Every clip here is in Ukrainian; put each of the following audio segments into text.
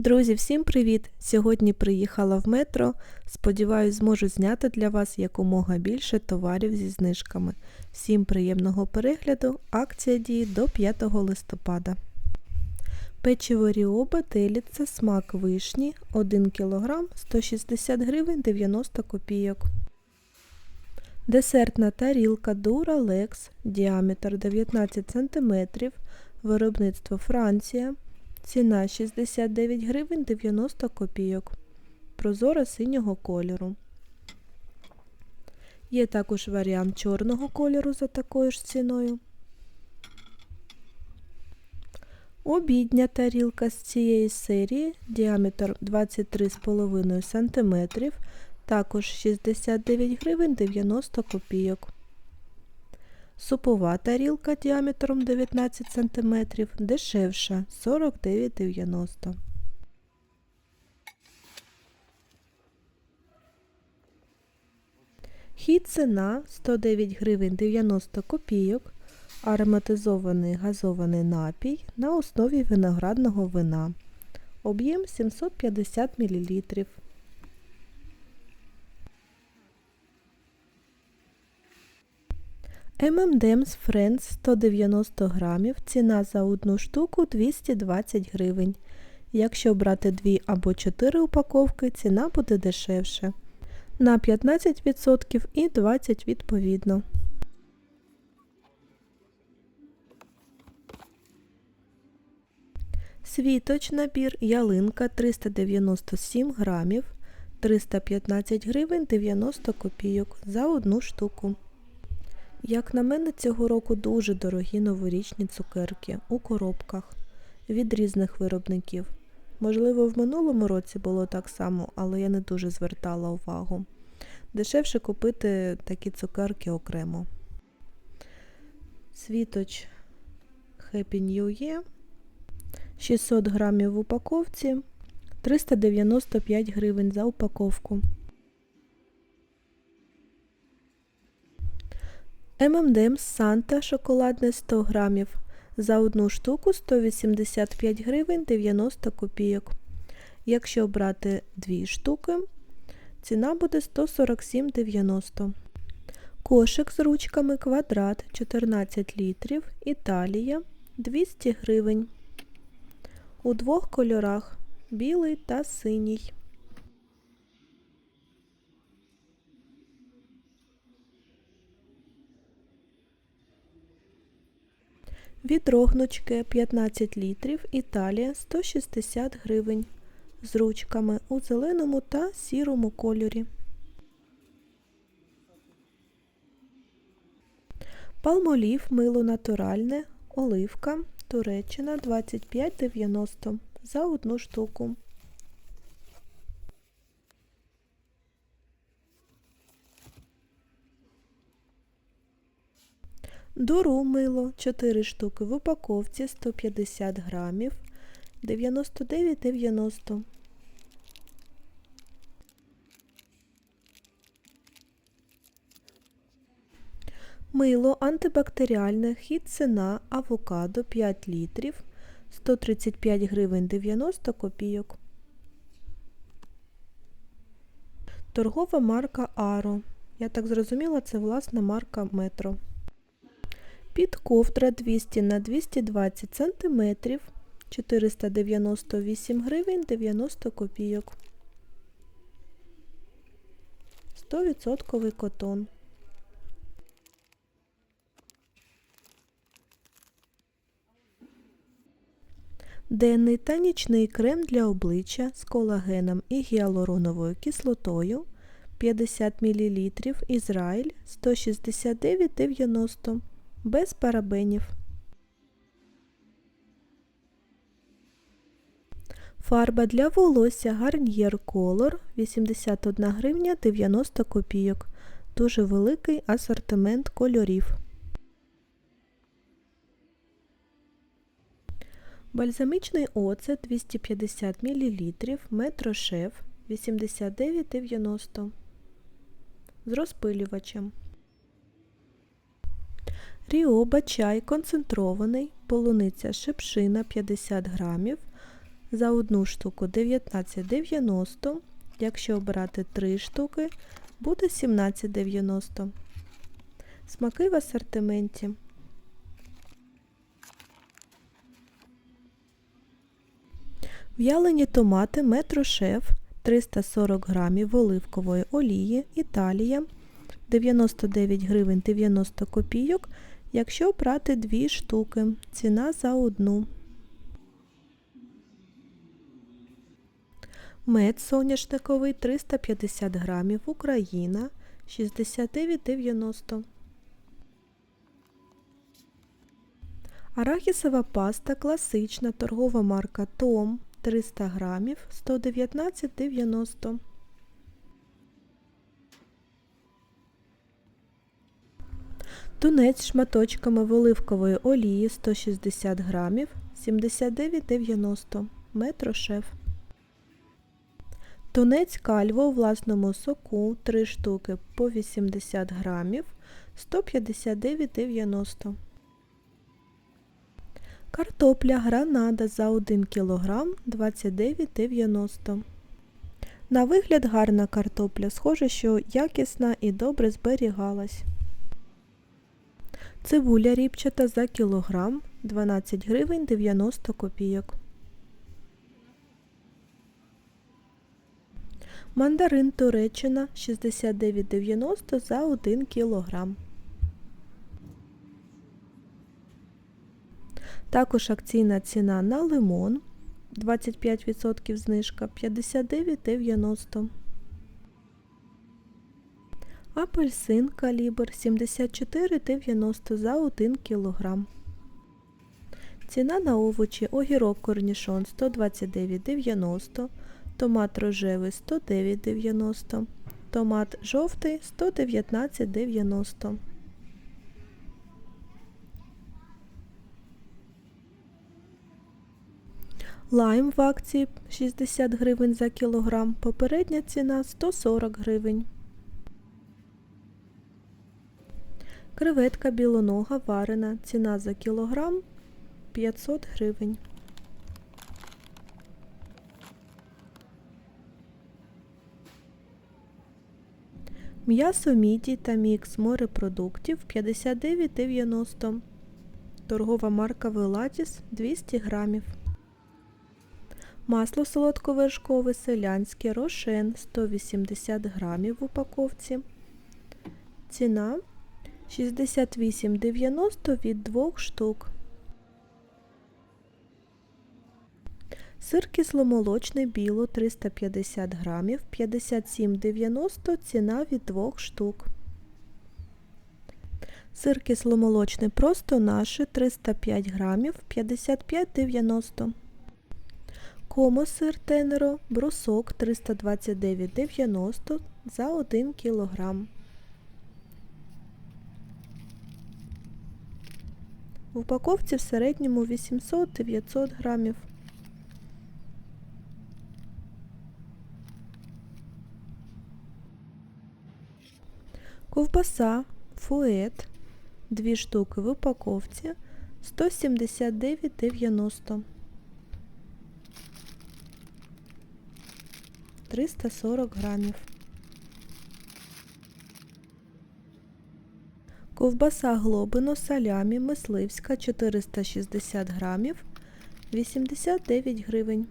Друзі, всім привіт! Сьогодні приїхала в метро. Сподіваюсь, зможу зняти для вас якомога більше товарів зі знижками. Всім приємного перегляду. Акція діє до 5 листопада. Печиво Ріоба деліться смак вишні 1 кг 160 гривень 90 копійок. Десертна тарілка Дура Лекс, діаметр 19 см, виробництво Франція. Ціна 69 гривень 90 копійок. Прозора синього кольору. Є також варіант чорного кольору за такою ж ціною. Обідня тарілка з цієї серії, діаметр 23,5 см, також 69 гривень 90 копійок. Супова тарілка діаметром 19 см, дешевша 49,90 Хід ціна 109 гривень 90 копійок, ароматизований газований напій на основі виноградного вина. Об'єм 750 мл. M&M's Friends 190 грамів, ціна за одну штуку 220 гривень. Якщо брати 2 або 4 упаковки, ціна буде дешевше. На 15% і 20% відповідно. Світоч набір ялинка 397 грамів, 315 гривень 90 копійок за одну штуку. Як на мене, цього року дуже дорогі новорічні цукерки у коробках від різних виробників. Можливо, в минулому році було так само, але я не дуже звертала увагу. Дешевше купити такі цукерки окремо. Світоч Happy New Year 600 грамів в упаковці 395 гривень за упаковку. ММДМ Санта шоколадне 100 грамів. За одну штуку 185 гривень 90 копійок. Якщо брати дві штуки, ціна буде 147,90. Кошик з ручками квадрат 14 літрів. Італія 200 гривень. У двох кольорах білий та синій. Відро гнучке 15 літрів, Італія 160 гривень. З ручками у зеленому та сірому кольорі. Палмолів мило натуральне, оливка, Туреччина 25,90 за одну штуку. Дуру мило 4 штуки в упаковці 150 грамів 99,90. Мило антибактеріальне хід ціна авокадо 5 літрів 135 гривень 90 копійок. Торгова марка Аро. Я так зрозуміла, це власна марка Метро. Підковтра 200 на 220 см 498 гривень 90 копійок. 100% котон. Денний та нічний крем для обличчя з колагеном і гіалуроновою кислотою 50 мл Ізраїль 169,90 без парабенів. Фарба для волосся Garnier Color 81 гривня 90 копійок. Дуже великий асортимент кольорів. Бальзамічний оцет 250 мл, метрошеф 89,90 з розпилювачем. Ріоба чай концентрований, полуниця шипшина 50 грамів, За одну штуку 19,90. Якщо обрати 3 штуки, буде 17,90. Смаки в асортименті. В'ялені томати метрошеф 340 грамів оливкової олії Італія 99 гривень 90 копійок, якщо брати 2 штуки. Ціна за одну. Мед соняшниковий 350 грамів Україна 69,90. Арахісова паста класична торгова марка Том 300 грамів 119,90. Тунець шматочками в оливкової олії 160 грамів 79,90 метрошеф. Тунець кальво у власному соку 3 штуки по 80 грамів 159,90 Картопля гранада за 1 кг 29,90 На вигляд гарна картопля, схоже, що якісна і добре зберігалась. Цибуля ріпчата за кілограм 12 гривень 90 копійок. Мандарин Туреччина 69,90 за 1 кілограм. Також акційна ціна на лимон 25% знижка 59,90. Апельсин калібр 74,90 за 1 кг. Ціна на овочі огірок корнішон 129,90, томат рожевий 109,90, томат жовтий 119,90. Лайм в акції 60 гривень за кілограм, попередня ціна 140 гривень. Креветка білонога варена, ціна за кілограм 500 гривень. М'ясо міді та мікс морепродуктів 59,90. Торгова марка Велатіс 200 грамів. Масло солодковершкове селянське рошен 180 грамів в упаковці. Ціна 68,90 від 2 штук. Сир кисломолочний біло 350 грамів, 57,90 ціна від 2 штук. Сир кисломолочний просто наше 305 грамів, 55,90 Комо сир тенеро, брусок 329,90 за 1 кілограм. В упаковці в середньому 800-900 грамів. Ковбаса фует 2 штуки в упаковці 179,90 340 грамів. Ковбаса глобино салямі мисливська 460 грамів 89 гривень.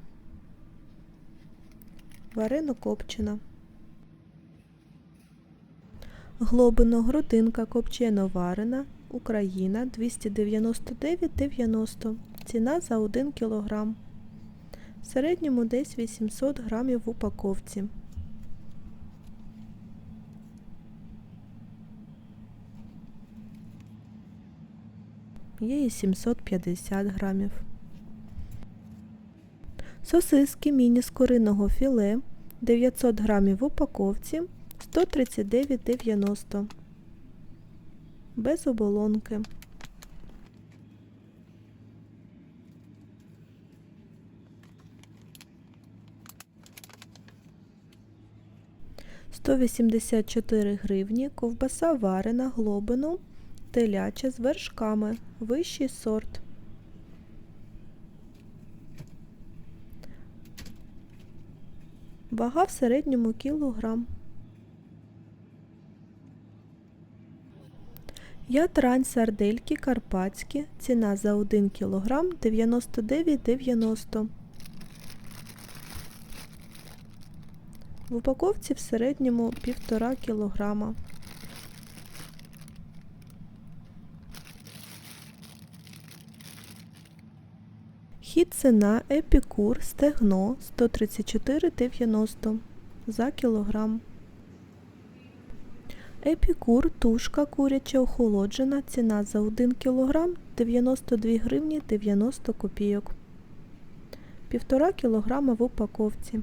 Варено копчена. Глобино грудинка копчено варена Україна 299,90 Ціна за 1 кг. В середньому десь 800 грамів в упаковці. Є і 750 грамів. Сосиски міні з куриного філе 900 грамів в упаковці 139,90 без оболонки. Сто вісімдесят чотири гривні, ковбаса варена, глобину, теляча з вершками, вищий сорт. Вага в середньому кілограм. Ятрань сардельки карпатські. Ціна за 1 кг 99,90. В упаковці в середньому 1,5 кілограма. Хід ціна епікур стегно 134,90 за кілограм. Епікур тушка куряча охолоджена. Ціна за 1 кг 92 гривні 90 копійок. 1,5 кг в упаковці.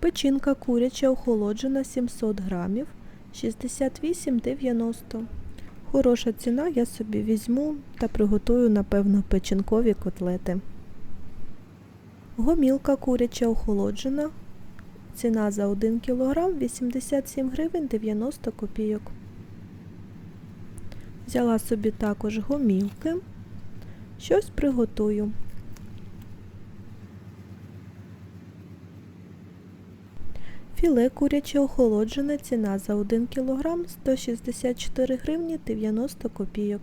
Печінка куряча охолоджена 700 грамів 68,90. Хороша ціна, я собі візьму та приготую, напевно, печінкові котлети. Гомілка куряча охолоджена. Ціна за 1 кг 87 гривень 90 копійок. Взяла собі також гомілки. Щось приготую. Філе куряче охолоджене. Ціна за 1 кг 164 гривні 90 копійок.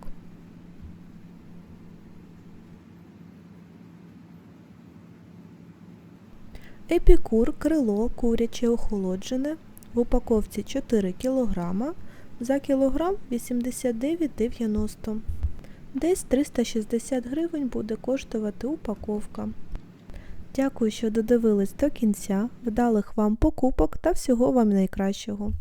Епікур крило куряче охолоджене. В упаковці 4 кг. За кілограм 89,90. Десь 360 гривень буде коштувати упаковка. Дякую, що додивились до кінця. Вдалих вам покупок та всього вам найкращого.